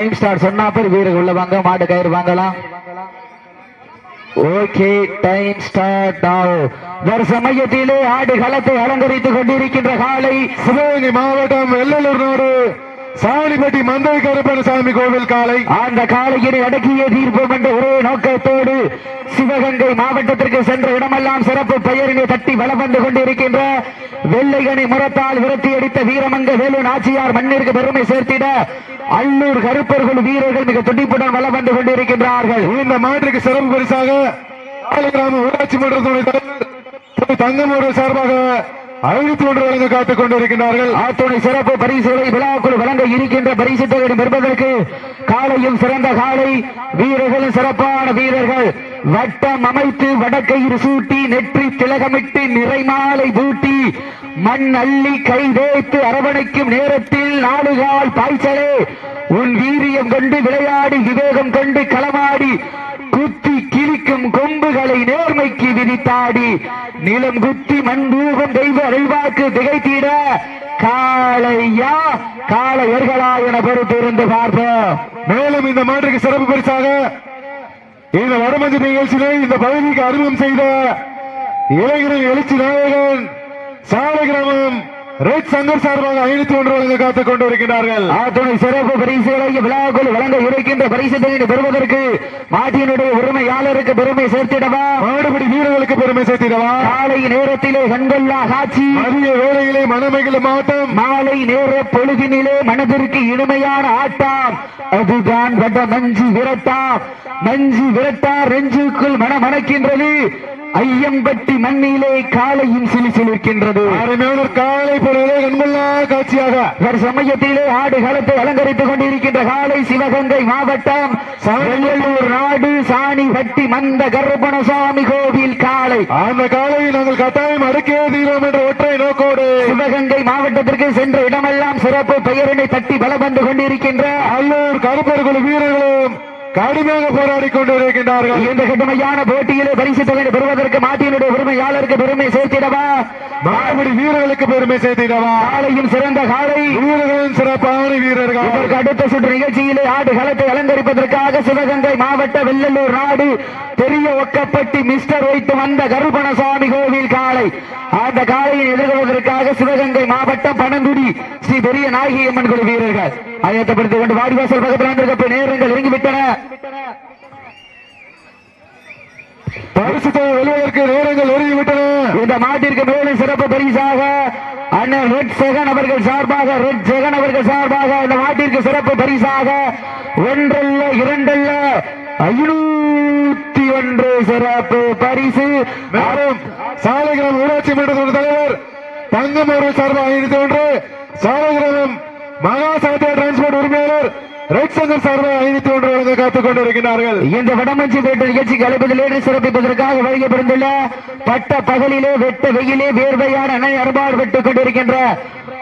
Time start சொன்னா பேர் வீரர்கள் உள்ள வாங்க மாடு கயிறு வாங்கலாம். ஓகே டைம் ஸ்டார்ட் ஆகும் வருஷ சமயத்திலே ஆடு களத்தை அலங்கரித்துக் கொண்டிருக்கின்ற காலை சிவகங்கை மாவட்டம் வெள்ளலூர் நாடு. சாணிப்பட்டி மந்தை கருப்பணசாமி கோவில் காலை. அந்த காளையினை அடக்கிய தீர்ப்போம் என்ற ஒரே நோக்கத்தோடு சிவகங்கை மாவட்டத்திற்கு சென்ற இடமெல்லாம் சிறப்பு பெயரினை தட்டி வலம் வந்து கொண்டிருக்கின்ற வெள்ளையணி முரத்தால் விரட்டி அடித்த வீரமங்க வேலு நாச்சியார் மண்ணிற்கு பெருமை சேர்த்திட அல்லூர் கருப்பர்கள் வீரர்கள் மிக துடிப்புடன் வலம் வந்து கொண்டிருக்கின்றார்கள். இந்த மாற்றுக்கு சிறப்பு பரிசாக கிராம ஊராட்சி மன்ற தலைவர் திரு தங்கமூர் சார்பாக ஐநூத்தி ஒன்று வழங்க காத்துக் கொண்டிருக்கிறார்கள் ஆத்துணை சிறப்பு பரிசுகளை விழாக்குள் வழங்க இருக்கின்ற பரிசு தொகை பெறுவதற்கு காலையும் சிறந்த காலை வீரர்களும் சிறப்பான வீரர்கள். வட்டம் அமைத்து வடக்கயிறு சூட்டி நெற்றி திலகமிட்டு நிறைமாலை பூட்டி மண் அள்ளி கை தேய்த்து அரவணைக்கும் நேரத்தில் நாடுகால் பாய்ச்சலே. உன் வீரியம் கொண்டு விளையாடி விவேகம் கொண்டு களமாடி குத்தி கிழிக்கும் கொம்புகளை நேர்மைக்கு விதித்தாடி நிலம் குத்தி மண்பூகம் தெய்வ அறிவாக்கு திகைத்திட காளையா காளையர்களா என பொறுத்திருந்து பார்ப்போம். மேலும் இந்த மாற்றுக்கு சிறப்பு பரிசாக இந்த வடமஞ்சு நிகழ்ச்சியிலே இந்த பகுதிக்கு அறிமுகம் செய்த இளைஞரின் எழுச்சி நாயகன் சாலை கிராமம் ரெட் சங்கர் சார்பாக ஐநூத்தி ஒன்று வழங்க காத்துக் கொண்டிருக்கிறார்கள் ஆத்துணை சிறப்பு பரிசுகளை விழாக்குள் வழங்க இருக்கின்ற பரிசு தொகையை பெறுவதற்கு மாட்டினுடைய உரிமையாளருக்கு பெருமை சேர்த்திடவா? மாடுபடி வீரர்களுக்கு பெருமை சேர்த்திடவா? காலை நேரத்திலே கண்கொள்ளா காட்சி. மதிய வேளையிலே மனமகிழும் ஆட்டம் மாலை நேர பொழுதினிலே மனதிற்கு இனிமையான ஆட்டம். அதுதான் வட மஞ்சு விரட்டாம் மஞ்சு விரட்டா ரெஞ்சுக்குள் மனமணக்கின்றது. ஐயம்பட்டி மண்ணிலே காலையும் சிலிசிலிருக்கின்றது அருமையான காலை பொழுதே கண்கொள்ளா காட்சியாக. சமயத்திலே ஆடு களத்தை அலங்கரித்துக் கொண்டிருக்கின்ற காலை சிவகங்கை மாவட்டம் வெள்ளலூர் நாடு சாணிபட்டி மந்த கருப்பணசாமி கோவில் காலை அந்த காலையை நாங்கள் கட்டாயம் அடக்கே தீரோம் என்ற ஒற்றை நோக்கோடு. சிவகங்கை மாவட்டத்திற்கு சென்ற இடமெல்லாம் சிறப்பு பெயரினை தட்டி பலம் வந்து கொண்டிருக்கின்ற அல்லூர் கருப்பர் குழு வீரர்களும் கடுமையாக போராடி கொண்டிருக்கின்றார்கள். இந்த கடுமையான போட்டியிலே பரிசு தொகை பெறுவதற்கு மாட்டினுடைய உரிமையாளருக்கு பெருமை சேர்த்திடவா? மாடுபடி வீரர்களுக்கு பெருமை சேர்த்திடவா? காலையும் சிறந்த காலை வீரர்களும் சிறப்பான வீரர்கள். இதற்கு அடுத்த சுற்று நிகழ்ச்சியிலே ஆடு களத்தை அலங்கரிப்பதற்காக சிவகங்கை மாவட்ட வெள்ளலூர் நாடு பெரிய ஒக்கப்பட்டி மிஸ்டர் வைத்து வந்த கருப்பணசாமி கோவில் காலை அந்த காலையை எதிர்கொள்வதற்காக சிவகங்கை மாவட்டம் பனங்குடி ஸ்ரீ பெரிய நாயகி அம்மன் குழு வீரர்கள். ஆயத்தப்படுத்திக் கொண்டு வாடிவாசல் பக்கத்தில் வந்திருக்க நேரங்கள் இறங்கிவிட்டன. பரிசு தொகை வெல்வதற்கு நேரங்கள் ஒருங்கிவிட்டன. இந்த மாட்டிற்கு மேலும் சிறப்பு பரிசாக அண்ணன் ரெட் செகன் அவர்கள் சார்பாக ரெட் செகன் அவர்கள் சார்பாக இந்த மாட்டிற்கு சிறப்பு பரிசாக ஒன்றல்ல இரண்டல்ல ஐநூத்தி ஒன்று சிறப்பு பரிசு. மேலும் சாலைகிராம் ஊராட்சி மன்றத்தின் தலைவர் தங்கம் அவர்கள் சார்பாக ஐநூத்தி ஒன்று சாலைகிராமம் சாத்தியா டிரான்ஸ்போர்ட் உரிமையாளர் ரெட் சார்பாக ஐநூத்தி ஒன்று வழங்க காத்துக் கொண்டிருக்கிறார்கள். இந்த வடமஞ்சி பேட்டு நிகழ்ச்சிக்கு சிறப்பிப்பதற்காக வழங்கப்படுந்துள்ள பட்ட பகலிலே வெட்ட வெயிலே வேர்வையான அணை அறுபாடுபட்டுக் கொண்டிருக்கின்ற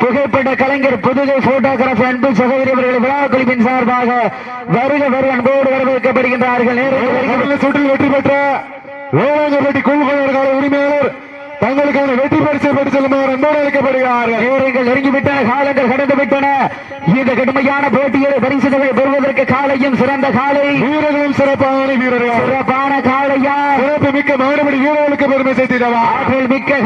புகைப்பட கலைஞர் புதுகை போட்டோகிராஃபி அன்பு சகோதரி அவர்கள் விழா குழுவின் சார்பாக வருக வருக அன்போடு வரவேற்கப்படுகின்றார்கள். வருகை முதல் சுற்றில் வெற்றி பெற்ற வேளாங்கப்பட்டி கால உரிமையாளர் தங்களுக்கான வெற்றி பரிசை பெற்று செல்லுமாறு அன்போடு அழைக்கப்படுகிறார்கள். நேரங்கள் நெருங்கிவிட்டன காலங்கள் கடந்து விட்டன இந்த கடுமையான போட்டியில் பரிசு தொகை பெறுவதற்கு காலையும் சிறந்த காலை. வீரர்களும் சிறப்பான வீரர்கள். சிறப்பான காளையா சிறப்பு மிக்க மாடுபடி வீரர்களுக்கு பெருமை சேர்த்திடவா? ஆற்றல் மிக்க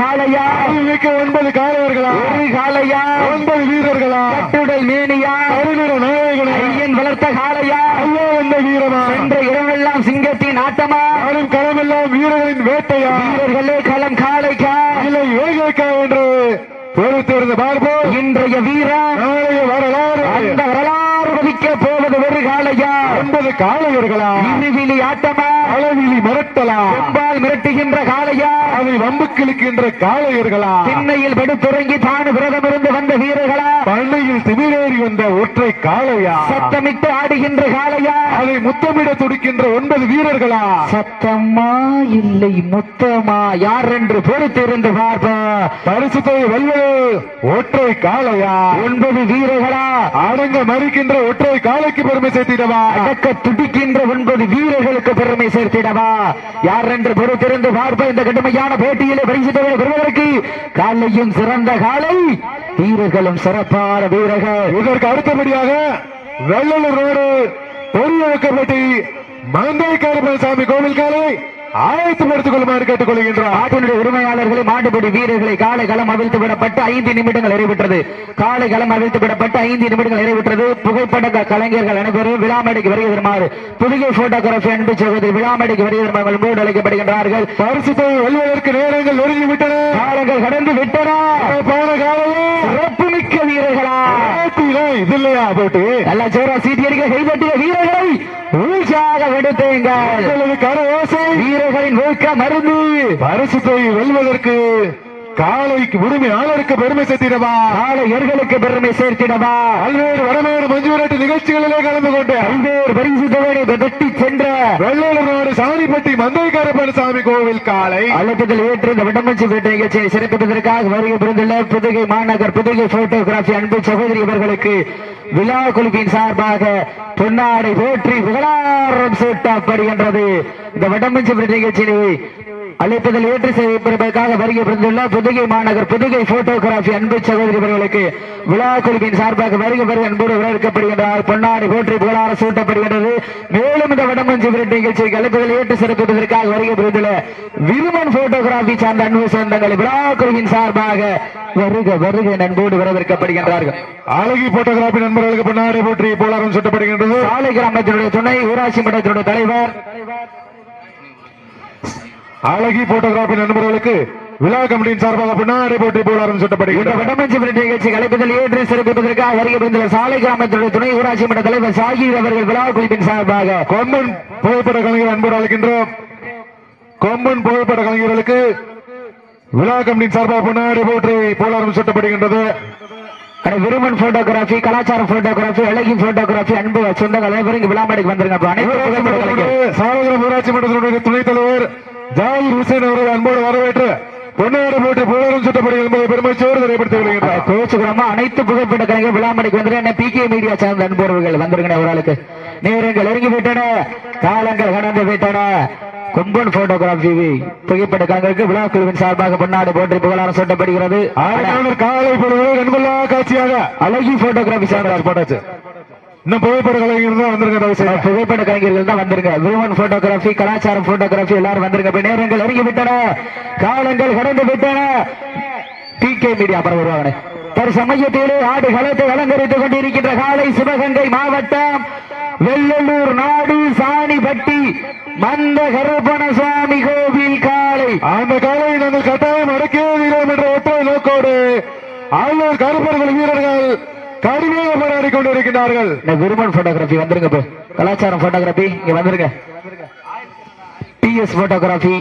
அறிவு மிக்க ஒன்பது காலையர்களா ஒரு காளையா? ஒன்பது வீரர்களா? கட்டுடல் மேனியா? கருநிற நாயகனா. ஐயன் வளர்த்த காளையா? ஐயோ இந்த வீரமா? சென்ற இடமெல்லாம் சிங்கத்தின் ஆட்டமா ஆளும் களமெல்லாம் வீரர்களின் வேட்டையா? வீரர்களே களம் காளைக்கா இல்லை வேகைக்கா என்று பொறுத்திருந்து பார்ப்போம். இன்றைய வீரன் நாளைய வரலாறு. அந்த வரலாறு வதிக்க போவது ஒரு காளையா? ஒன்பது காளையர்களா? இருவிழி ஆட்டமா? அளவிலி மிரட்டலா? செம்பால் மிரட்டுகின்ற காளையா? அதை வம்புக்கிழுக்கின்ற காளையர்களா? திண்ணையில் படுத்துறங்கி தானு விரதமிருந்து வந்த வீரர்களா? பண்ணையில் திமிரேறி வந்த ஒற்றை காளையா? சத்தமிட்டு ஆடுகின்ற காளையா? அதை முத்தமிட துடிக்கின்ற ஒன்பது வீரர்களா? சத்தமா இல்லை முத்தமா? யார் என்று பொறுத்திருந்து பார்ப்போம் பரிசுத்தை வெல்வது ஒற்றை காளையா? ஒன்பது வீரர்களா? அடங்க மறிக்கின்ற ஒற்றை காளைக்கு பெருமை சேர்த்திடவா? அடக்க துடிக்கின்ற ஒன்பது வீரர்களுக்கு பெருமை சேர்த்திடவா? யார் என்று பொறுத்திருந்து பார்ப்ப இந்த கடுமையான போட்டியிலே பரிசு தொகை பெறுவதற்கு காலையும் சிறந்த காலை வீரர்களும் சிறப்பான வீரர்கள். இதற்கு அடுத்தபடியாக வெள்ளலூர் ரோடு பெரிய வைக்கப்பட்டி மந்தை கருப்பசாமி கோவில் காலை ஆயத்தப்படுத்திக் கொள்ளுமாறு கேட்டுக் கொள்கின்றார் ஆட்டினுடைய உரிமையாளர்களை மாட்டுப்படி வீரர்களை காலை களம் அவிழ்த்து விடப்பட்டு ஐந்து நிமிடங்கள் நிறைவுற்றது. காலை களம் அவிழ்த்து விடப்பட்டு ஐந்து நிமிடங்கள் நிறைவுற்றது. புகைப்பட கலைஞர்கள் அனைவரும் விழாமேடைக்கு வருகை தருமாறு புதுகை போட்டோகிராபி அன்பு சகோதரி விழாமேடைக்கு வருகை தருமாறு மூடு அழைக்கப்படுகின்றார்கள். பரிசுத்தை வெல்வதற்கு நேரங்கள் நெருங்கி விட்டன காலங்கள் கடந்து விட்டன. போன காலையே சிறப்பு மிக்க வீரர்களா ஆத்தியில இது இல்லையா போட்டு? நல்ல ஜோரா சீட்டி அடிக்க கைதட்டிய வீரர்களை விடுத்தீங்கள். உங்களது கர ஓசை. வீரர்களின் ஊக்க மருந்து. பரிசுத்தை வெல்வதற்கு காலைக்கு உரிமையாளருக்கு பெருமை சேர்த்திடவா? காலை எர்களுக்கு பெருமை சேர்த்திடவா? பல்வேறு வடமேறு மஞ்சுவிரட்டு நிகழ்ச்சிகளிலே கலந்து கொண்டு. பல்வேறு பரிசு தொகையை வெட்டி சென்ற வெள்ளூர் சாணிப்பட்டி மந்தை கருப்பணசாமி கோவில் காலை அழுத்தத்தில் ஏற்று இந்த விடமஞ்சி வீட்டு நிகழ்ச்சியை சிறப்பிப்பதற்காக வருகை புரிந்துள்ள புதுகை மாநகர் புதுகை போட்டோகிராபி அன்பு சகோதரி அவர்களுக்கு விழா குழுவின் சார்பாக பொன்னாடை போற்றி புகழாரம் சூட்டப்படுகின்றது. இந்த வடமஞ்சி வீட்டு நிகழ்ச்சியை அழைப்பதில் ஏற்று செய்வதற்காக வருகை புரிந்துள்ள புதுகை மாநகர் புதுகை போட்டோகிராபி அன்பு சகோதரி அவர்களுக்கு விழா குழுவின் சார்பாக வருகை வருகை அன்போடு வரவேற்கப்படுகின்றார். பொன்னாடை போற்றி புகழாரம் சூட்டப்படுகின்றது. மேலும் இந்த வடமஞ்சி விரட்டு நிகழ்ச்சிக்கு அழைப்பதில் ஏற்று சிறப்பிப்பதற்காக வருகை புரிந்துள்ள விருமன் போட்டோகிராபி சார்ந்த அன்பு சொந்தங்கள் விழா குழுவின் சார்பாக வருக வருக அன்போடு வரவேற்கப்படுகின்றார்கள். அழகி போட்டோகிராபி நண்பர்களுக்கு பின்னாடி போற்றி போலாரம் சுட்டப்படுகின்றது. சாலை கிராமத்தினுடைய துணை ஊராட்சி மன்றத்தினுடைய தலைவர். அழகி போட்டோகிராபி நண்பர்களுக்கு விழா கமிட்டியின் சார்பாக பின்னாடி போற்றி போலாரம் இந்த சுட்டப்படுகின்றது வடமஞ்சி விரட்டு நிகழ்ச்சிக்கு அழைப்பதில் ஏற்று சிறப்பிப்பதற்காக வருகை புரிந்துள்ள சாலை கிராமத்தினுடைய துணை ஊராட்சி மன்ற தலைவர் சாகிர் அவர்கள் விழா குழுவின் சார்பாக கொம்பன் புகைப்பட கலைஞர் அன்போடு அழைக்கின்றோம். கொம்பன் புகைப்பட கலைஞர்களுக்கு விழா கமிட்டியின் சார்பாக பின்னாடி போற்றி போலாரம் சுட்டப்படுகின்றது அட விருமன் போட்டோகிராபி கலாச்சார போட்டோகிராபி அழகி போட்டோகிராபி அன்பு சொந்தங்கள் அனைவரும் விழாமடைக்கு வந்துருங்க அனைவரும். சாலகிராம் ஊராட்சி மன்றத்தினுடைய துணைத் தலைவர் ஜாகிர் ஹுசேன் அவர்கள் அன்போடு வரவேற்று பொன்னாடு போட்டு புகழும் சுட்டப்படி என்பதை சோறு தெரியப்படுத்திக் கொள்கின்றார் கோச்சுக்கிறோமா அனைத்து புகைப்பட கலைஞர் விழாமடைக்கு வந்துருங்க பி கே மீடியா சார்ந்த அன்புறவர்கள் வந்திருக்கிற ஒரு ஆளுக்கு நேரங்கள் இறங்கி விட்டன காலங்கள் கடந்து விட்டன. கொம்பன் போட்டோகிராபி புகைப்பட கலைஞருக்கு விழா குழுவின் சார்பாக பொன்னாடு போற்றி புகழாரம் சூட்டப்படுகிறது. காலை பொழுது கண்கொள்ளா காட்சியாக அழகி போட்டோகிராபி சார்ந்தார் போட்டாச்சு இன்னும் புகைப்பட கலைஞர் தான் வந்திருக்க தயவு செய்து. புகைப்பட கலைஞர்கள் தான் வந்திருங்க. விமன் போட்டோகிராபி கலாச்சாரம் போட்டோகிராபி எல்லாரும் வந்திருங்க. நேரங்கள் இறங்கி விட்டன காலங்கள் கடந்து விட்டன டி கே மீடியா அப்புறம் வருவாங்க தற்சமயத்திலே ஆடு களத்தை அலங்கரித்துக் கொண்டிருக்கின்ற காலை சிவகங்கை மாவட்டம் வெள்ளலூர் நாடு சாணிப்பட்டி மந்த கருப்பண சுவாமி கோவில் காலை அந்த காலையை நாங்கள் கட்டாயம் அடக்கே வீரம் என்ற ஒற்றை நோக்கோடு ஆளுநர் கருப்பர்கள் வீரர்கள் கடுமையாக போராடி கொண்டிருக்கிறார்கள். இந்த விருமன் போட்டோகிராபி வந்துருங்க இப்போ கலாச்சாரம் போட்டோகிராபி இங்க வந்துருங்க. டிஎஸ் போட்டோகிராபி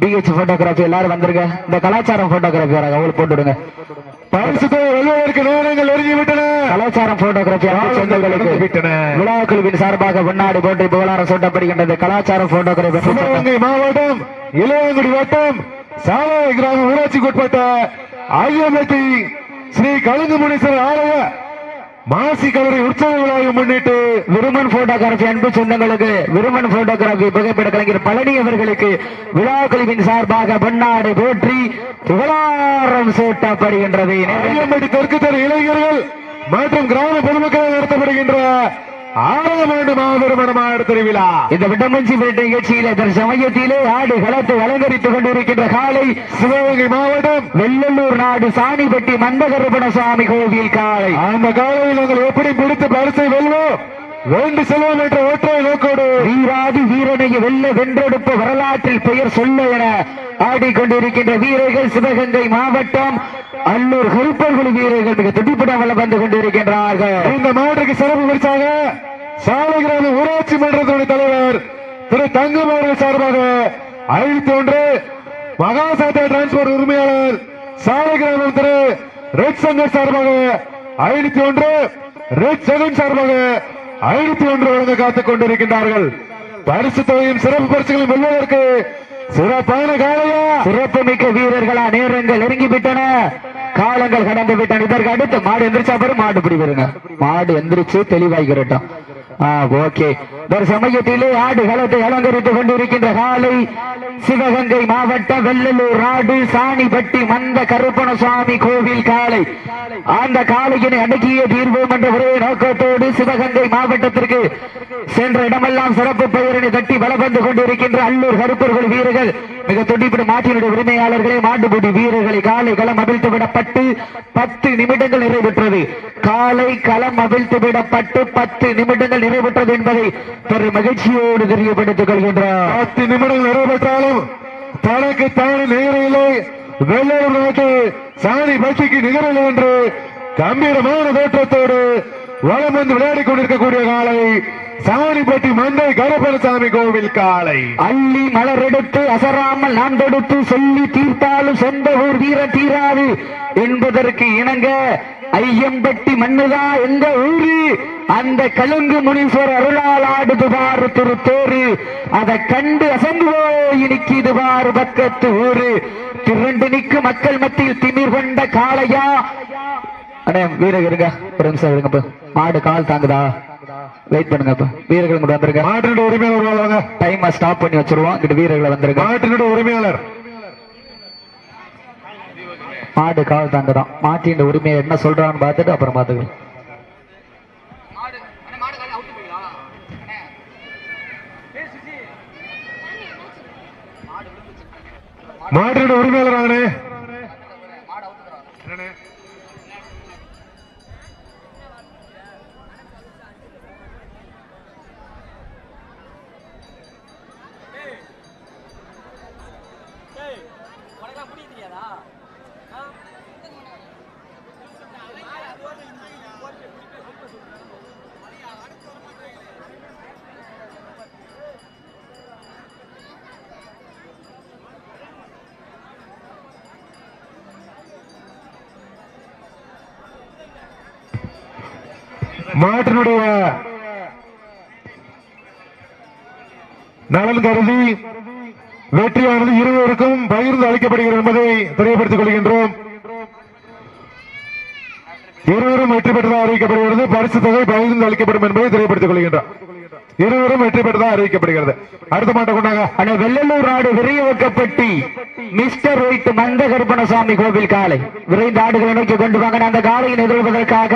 பிஹெச் போட்டோகிராபி எல்லாரும் வந்துருங்க. இந்த கலாச்சாரம் போட்டோகிராபி வராங்க அவங்களுக்கு போட்டு விடுங்க. கலாச்சாரம் விட்டன. விழா குழுவின் சார்பாக முன்னாடி போட்டு புகழாரம் சூட்டப்படுகின்றது. கலாச்சாரம் சிவகங்கை மாவட்டம் இளையங்குடி வட்டம் சாலை கிராம ஊராட்சிக்கு உட்பட்ட ஐயம்பட்டி ஸ்ரீ கலுங்கு முனீஸ்வரர் ஆலய மாசி கலரை உற்சவ விழாவை முன்னிட்டு விருமன் போட்டோகிராபி அன்பு சொந்தங்களுக்கு விருமன் போட்டோகிராபி புகைப்பட கலைஞர் பழனி அவர்களுக்கு விழா குழுவின் சார்பாக பொன்னாடு போற்றி புகழாரம் சூட்டப்படுகின்றது. தெற்கு தெரு இளைஞர்கள் மற்றும் கிராம பொதுமக்களால் நடத்தப்படுகின்ற ஆறாம் ஆண்டு மாபெரும் திருவிழா. இந்த விட்டமஞ்சி வீட்டு நிகழ்ச்சியிலே தற்சமயத்திலே ஆடு களத்தை அலங்கரித்துக் கொண்டிருக்கின்ற காலை சிவகங்கை மாவட்டம் வெள்ளலூர் நாடு சாணிப்பட்டி மந்தகருப்பண சுவாமி கோவில் காலை. அந்த காலையில் நாங்கள் எப்படி பிடித்து பரிசை வெல்வோம்? வேண்டு செல்வோம் என்ற ஒற்றை நோக்கோடு. வீராதி வீரனையை வெல்ல வென்றெடுப்ப வரலாற்றில் பெயர் சொல்ல என ஆடிக்கொண்டிருக்கின்ற வீரர்கள் சிவகங்கை மாவட்டம் அல்லூர் ஹெல்பர்கள் வீரர்கள் மிக துடிப்புடன் வளம் வந்து கொண்டிருக்கின்றார்கள். இந்த மாவட்டத்துக்கு சிறப்பு பரிசாக சாலைகிராம ஊராட்சி மன்றத்துடைய தலைவர் திரு தங்கம் அவர்கள் சார்பாக ஐநூத்தி ஒன்று மகாசாத்திய டிரான்ஸ்போர்ட் உரிமையாளர் சாலை கிராமம் திரு ரெட் சங்கர் சார்பாக ஐநூத்தி ஒன்று ரெட் செகண்ட் சார்பாக ஐநூத்தி ஒன்று வழங்க காத்துக் கொண்டிருக்கின்றார்கள். பரிசு தொகையும் சிறப்பு பரிசுகளையும் வெல்வதற்கு சிறப்பான காலையா? சிறப்பு மிக்க வீரர்களா நேரங்கள் நெருங்கி விட்டன காலங்கள் கடந்து விட்டன இதற்கு அடுத்து மாடு எந்திரிச்சா பாரு மாடு பிடி மாடு எந்திரிச்சு தெளிவாகிறட்டும் ஆஹ் ஓகே. ஒரு சமயத்திலே ஆடு களத்தை அலங்கரித்துக் கொண்டிருக்கின்ற காலை சிவகங்கை மாவட்டம் வெள்ளலூர் நாடு சாணிப்பட்டி மந்த கருப்பணசுவாமி கோவில் காலை. அந்த காளையினை அடக்கிய தீர்வோம் என்ற ஒரே நோக்கத்தோடு சிவகங்கை மாவட்டத்திற்கு சென்ற இடமெல்லாம் சிறப்பு பெயரினை தட்டி வளம் கொண்டிருக்கின்ற அல்லூர் கருப்பர்கள் வீரர்கள் மிக துடிப்பிடும் மாட்டினுடைய உரிமையாளர்களே மாட்டுப்பூடி வீரர்களை காலை களம் அவிழ்த்து விடப்பட்டு பத்து நிமிடங்கள் நிறைவுற்றது. காலை களம் அவிழ்த்து விடப்பட்டு பத்து நிமிடங்கள் நிறைவுற்றது என்பதை பெரும் மகிழ்ச்சியோடு தெரியப்படுத்திக் கொள்கின்றார். பத்து நிமிடங்கள் நிறைவேற்றாலும் தனக்கு தானே நிகரில்லை வெள்ளூர் நாட்டு சாணி பட்சிக்கு நிகரில்லை என்று கம்பீரமான தோற்றத்தோடு வளம் வந்து விளையாடிக் கொண்டிருக்கக்கூடிய காலை சாணிப்பட்டி மந்தை கருப்பணசாமி கோவில் காலை. அள்ளி மலரெடுத்து அசராமல் நான் தொடுத்து சொல்லி தீர்த்தாலும் சொந்த ஊர் வீர தீராது என்பதற்கு இணங்க ஐயம்பட்டி மண்ணுதா எங்க ஊரு? அந்த கலுங்கு முனீஸ்வரர் அருளால் ஆடுது பாரு திருத்தேரு அதை கண்டு அசந்து போய் நிக்கிது பாரு பக்கத்து ஊரு. திரண்டு நிக்கு மக்கள் மத்தியில் திமிர் கொண்ட காளையா? அண்ணே வீரர் இருங்க. ஒரு நிமிஷம் இருங்கப்ப மாடு கால் தாங்குதா? வெயிட் பண்ணுங்கப்ப வீரர்கள் வந்துருங்க மாட்டினுடைய உரிமையாளர் டைமை ஸ்டாப் பண்ணி வச்சிருவோம். இங்கிட்டு வீரர்களை வந்திருக்க மாட்டினுடைய உரிமையாளர். மாடு கால் தாங்கதான் மாட்டின் உரிமையை என்ன சொல்றான்னு பார்த்துட்டு அப்புறம் பார்த்துக்கலாம். மாட்டினுடைய உரிமையாளர் ஆகணே மாட்டினுடைய நலன் கருதி வெற்றியானது இருவருக்கும் பகிர்ந்து அளிக்கப்படுகிறது என்பதை தெரியப்படுத்திக் கொள்கின்றோம். இருவரும் வெற்றி பெற்றதாக அறிவிக்கப்படுகிறது. பரிசு தொகை பகிர்ந்து அளிக்கப்படும் என்பதை தெரியப்படுத்திக் கொள்கின்றோம். இருவரும் வெற்றி பெற்றதாக அறிவிக்கப்படுகிறது. அடுத்த மாட்ட கொண்டாங்க. ஆனால் வெள்ளலூர் நாடு விரைவக்கப்பட்டி மிஸ்டர் ரோஹித் மந்த கருப்பணசாமி கோவில் காலை விரைந்து ஆடுகளை நோக்கி கொண்டு வாங்க. அந்த காலையை நிகழ்வதற்காக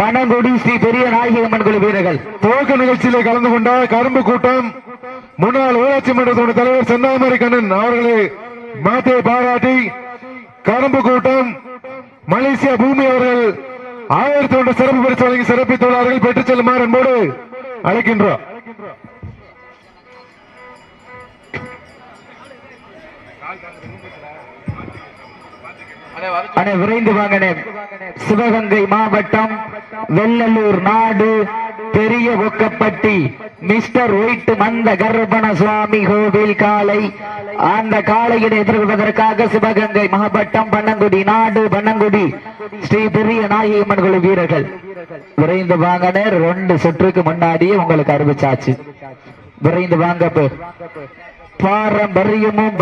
பனங்குடி ஸ்ரீ பெரிய நாயகம்மன் குழு வீரர்கள். துவக்க நிகழ்ச்சியில கலந்து கொண்ட கரும்பு கூட்டம் முன்னாள் ஊராட்சி மன்றத்தோட தலைவர் செந்தாமரை கண்ணன் அவர்களை மாத்தை பாராட்டி கரும்பு கூட்டம் மலேசியா பூமி அவர்கள் ஆயிரத்தி ஒன்று சிறப்பு பரிசு வழங்கி சிறப்பித்துள்ளார்கள். பெற்றுச் செல்லுமாறு என்போடு அழைக்கின்றோம் அனை விரைந்து வாங்கனே சிவகங்கை மாவட்டம் வெள்ளலூர் நாடு பெரிய ஒக்கப்பட்டி மிஸ்டர் ஒயிட் மந்த கர்ப்பண சுவாமி கோவில் காலை. அந்த காளையினை எதிர்கொள்வதற்காக சிவகங்கை மாவட்டம் பன்னங்குடி நாடு பன்னங்குடி ஸ்ரீ பெரிய நாயகம்மன் குழு வீரர்கள். விரைந்து வாங்கனே ரெண்டு சுற்றுக்கு முன்னாடியே உங்களுக்கு அறிவிச்சாச்சு. விரைந்து வாங்க பாரம்பரியமும்